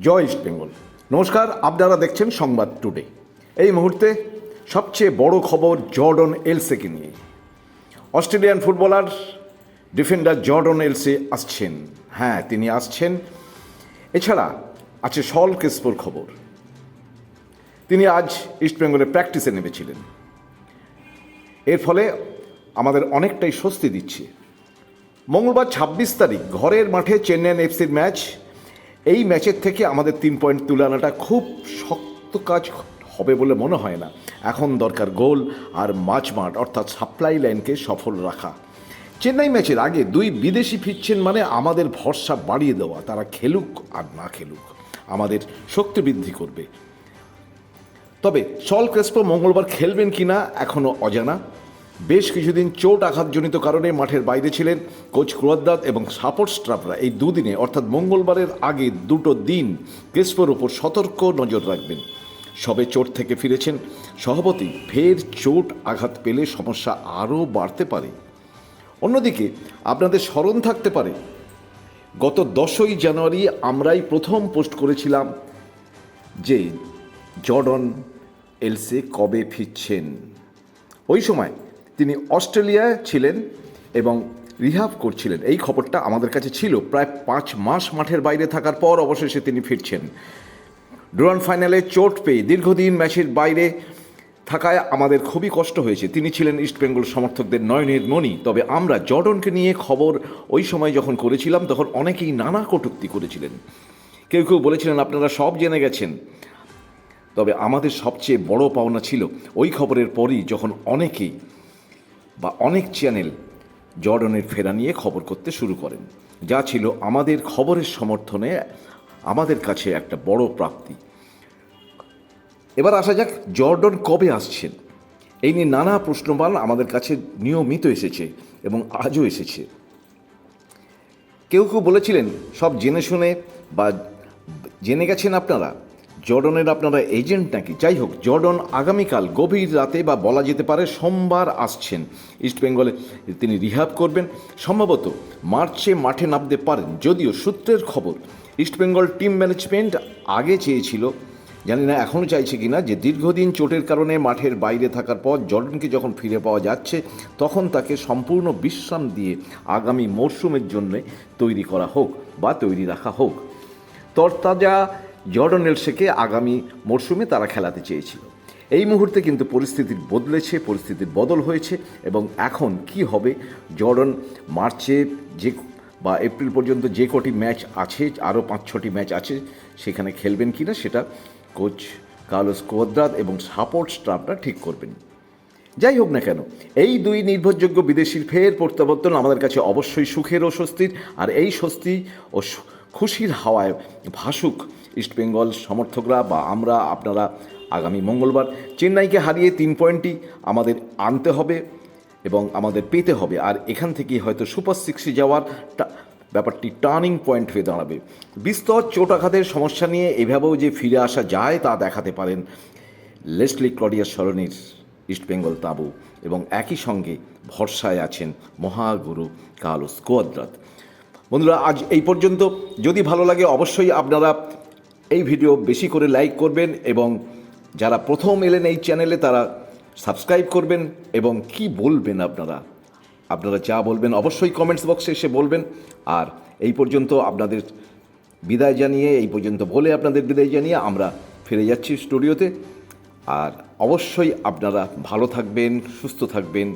জয় east Bengal. নমস্কার, আপনারা দেখছেন সংবাদ টুডে। এই মুহূর্তে সবচেয়ে বড় খবর জর্ডন এলসেকে নিয়ে। Australian footballer, defender Jordan Elsey আসছেন। হ্যাঁ তিনি আসছেন। এছাড়া আছে সল কেসপোর খবর। তিনি আজ ইস্টবেঙ্গলে প্র্যাকটিসে নেমেছিলেন। এর ফলে আমাদের অনেকটাই স্বস্তি দিচ্ছে। মঙ্গলবার ছাব্বিশ তারিখ, ঘরের মাঠে চেন্নাইন এফসির ম্যাচ এই ম্যাচের থেকে আমাদের তিন পয়েন্ট তুলে আনাটা খুব শক্ত কাজ হবে বলে মনে হয় না। এখন দরকার গোল আর মাঝ মাঠ অর্থাৎ সাপ্লাই লাইনকে সফল রাখা। চেন্নাই ম্যাচের আগে দুই বিদেশি ফিরছেন মানে আমাদের ভরসা বাড়িয়ে দেওয়া, তারা খেলুক আর না খেলুক। আমাদের শক্তি বৃদ্ধি করবে। তবে, সল ক্রেসপো মঙ্গলবার খেলবেন কিনা এখনও অজানা। বেশ কিছুদিন চোট আঘাতজনিত কারণে মাঠের বাইরে ছিলেন কোচ ক্রোয়াদ্দাত এবং সাপোর্ট স্টাফরা এই দুদিনে, অর্থাৎ মঙ্গলবারের আগে দুটো দিন ক্রেসপোর ওপর সতর্ক নজর রাখবেন। সবে চোট থেকে ফিরেছেন সভাপতি, ফের চোট আঘাত পেলে সমস্যা আরও বাড়তে পারে। অন্যদিকে, আপনাদের স্মরণ থাকতে পারে, গত দশই জানুয়ারি আমরাই প্রথম পোস্ট করেছিলাম যে জর্ডন, এলসে কবে ফিরছেন। ওই সময় তিনি অস্ট্রেলিয়ায় ছিলেন এবং রিহাব করছিলেন। এই খবরটা আমাদের কাছে ছিল প্রায় পাঁচ মাস মাঠের বাইরে থাকার পর অবশেষে তিনি ফিরছেন। ডুরান ফাইনালে চোট পেয়ে দীর্ঘদিন ম্যাচের বাইরে থাকায় আমাদের খুবই কষ্ট হয়েছে। তিনি ছিলেন ইস্টবেঙ্গল সমর্থকদের নয়নের মণি। তবে আমরা জর্ডনকে নিয়ে খবর ওই সময় যখন করেছিলাম, তখন অনেকেই নানা কটূক্তি করেছিলেন। কেউ কেউ বলেছিলেন, আপনারা সব জেনে গেছেন। তবে আমাদের সবচেয়ে বড় পাওনা ছিল ওই খবরের পরই যখন অনেকেই বা অনেক চ্যানেল জর্ডনের ফেরা নিয়ে খবর করতে শুরু করেন। যা ছিল আমাদের খবরের সমর্থনে আমাদের কাছে একটা বড় প্রাপ্তি। এবার আসা যাক জর্ডন কবে আসছেন। এই নিয়ে নানা প্রশ্নবান আমাদের কাছে নিয়মিত এসেছে এবং আজও এসেছে। কেউ কেউ বলেছিলেন, সব জেনে শুনে বা জেনে গেছেন আপনারা? জর্ডনের আপনারা এজেন্ট নাকি? যাই হোক, জর্ডন আগামীকাল গভীর রাতে বা বলা যেতে পারে সোমবার আসছেন। ইস্টবেঙ্গলে তিনি রিহাব করবেন। সম্ভবত মার্চে মাঠে নামতে পারেন। যদিও সূত্রের খবর ইস্টবেঙ্গল টিম ম্যানেজমেন্ট আগে চেয়েছিল, জানি না এখনও চাইছে কিনা, যে দীর্ঘদিন চোটের কারণে মাঠের বাইরে থাকার পর জর্ডনকে যখন ফিরে পাওয়া যাচ্ছে, তখন তাকে সম্পূর্ণ বিশ্রাম দিয়ে আগামী মরশুমের জন্যে তৈরি করা হোক বা তৈরি রাখা হোক। তরতাজা জর্ডন এলসেকে আগামী মরশুমে তারা খেলাতে চেয়েছিল। এই মুহূর্তে কিন্তু পরিস্থিতি বদলেছে পরিস্থিতির বদল হয়েছে এবং এখন কি হবে? জর্ডন মার্চে যে বা এপ্রিল পর্যন্ত যে কটি ম্যাচ আছে, আরও পাঁচ ছটি ম্যাচ আছে, সেখানে খেলবেন কিনা সেটা কোচ কার্লোস কোদ্রাদ এবং সাপোর্ট স্টাফরা ঠিক করবেন। যাই হোক না কেন, এই দুই নির্ভরযোগ্য বিদেশির ফের প্রত্যাবর্তন আমাদের কাছে অবশ্যই সুখের ও স্বস্তির, আর এই স্বস্তি ও খুশির হাওয়ায় ভাসুক ইস্টবেঙ্গল সমর্থকরা বা আমরা, আপনারা আগামী মঙ্গলবার চেন্নাইকে হারিয়ে তিন পয়েন্টই আমাদের আনতে হবে এবং আমাদের পেতে হবে। আর এখান থেকেই হয়তো সুপার সিক্সে যাওয়ার ব্যাপারটি টার্নিং পয়েন্ট হয়ে দাঁড়াবে। বিস্তর চোট আঘাতের সমস্যা নিয়ে এভাবেও যে ফিরে আসা যায় তা দেখাতে পারেন লেসলি ক্লডিয়ার সরণির ইস্টবেঙ্গল তাঁবু এবং একই সঙ্গে ভরসায় আছেন মহাগুরু কালোস কোয়াদ্রাত। বন্ধুরা, আজ এই পর্যন্ত। যদি ভালো লাগে অবশ্যই আপনারা এই ভিডিও বেশি করে লাইক করবেন এবং যারা প্রথম এলেন এই চ্যানেলে তারা সাবস্ক্রাইব করবেন এবং কি বলবেন আপনারা? আপনারা যা বলবেন অবশ্যই কমেন্টস বক্সে এসে বলবেন। আর এই পর্যন্ত আপনাদের বিদায় জানিয়ে, এই পর্যন্ত বলে আপনাদের বিদায় জানিয়ে আমরা ফিরে যাচ্ছি স্টুডিওতে। আর অবশ্যই আপনারা ভালো থাকবেন, সুস্থ থাকবেন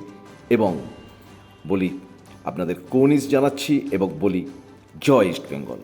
এবং বলি আপনাদের কৌনিস জানাচ্ছি এবং বলি জয় ইস্ট বেঙ্গল